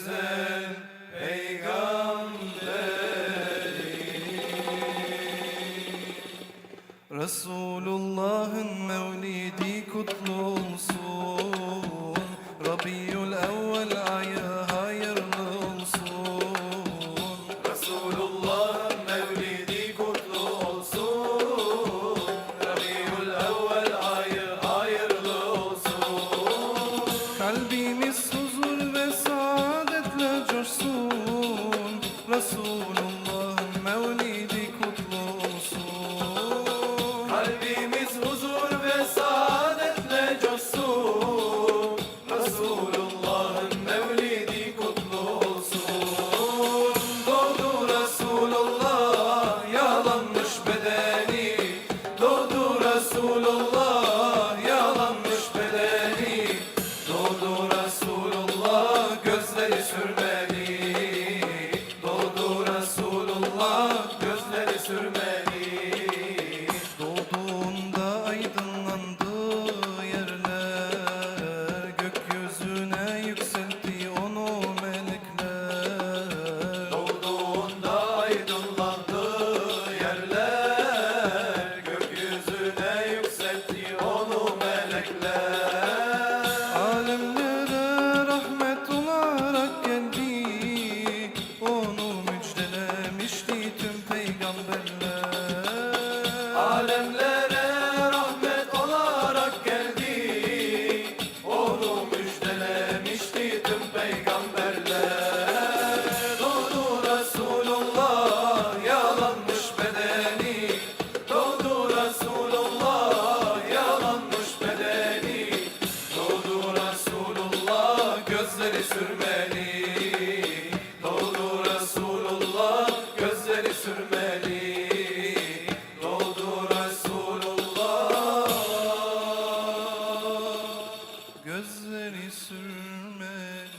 güzel peygamberi Resulullah'ın mevlidi kutlu olsun Rabiul evvel ayı hayırlı olsun Resulullah'ın mevlidi kutlu olsun Rabiul evvel ayı hayırlı olsun Kalbimiz Resulullah'ın mevlidi kutlu olsun. Kalbimiz huzur ve saadetle coşsun. Resulullah'ın mevlidi kutlu olsun. Doğdu Resulullah yalanmış bedeni. Doğdu Resulullah yalanmış bedeni. Doğdu Resulullah gözleri sürmeli gözleri Alemlere rahmet olarak geldi. Onu müjdelemişti tüm peygamberler. Doğdu Resulullah yalanmış bedeni. Doğdu Resulullah yalanmış bedeni. Doğdu Resulullah gözleri sürmeli gözleri sürmeli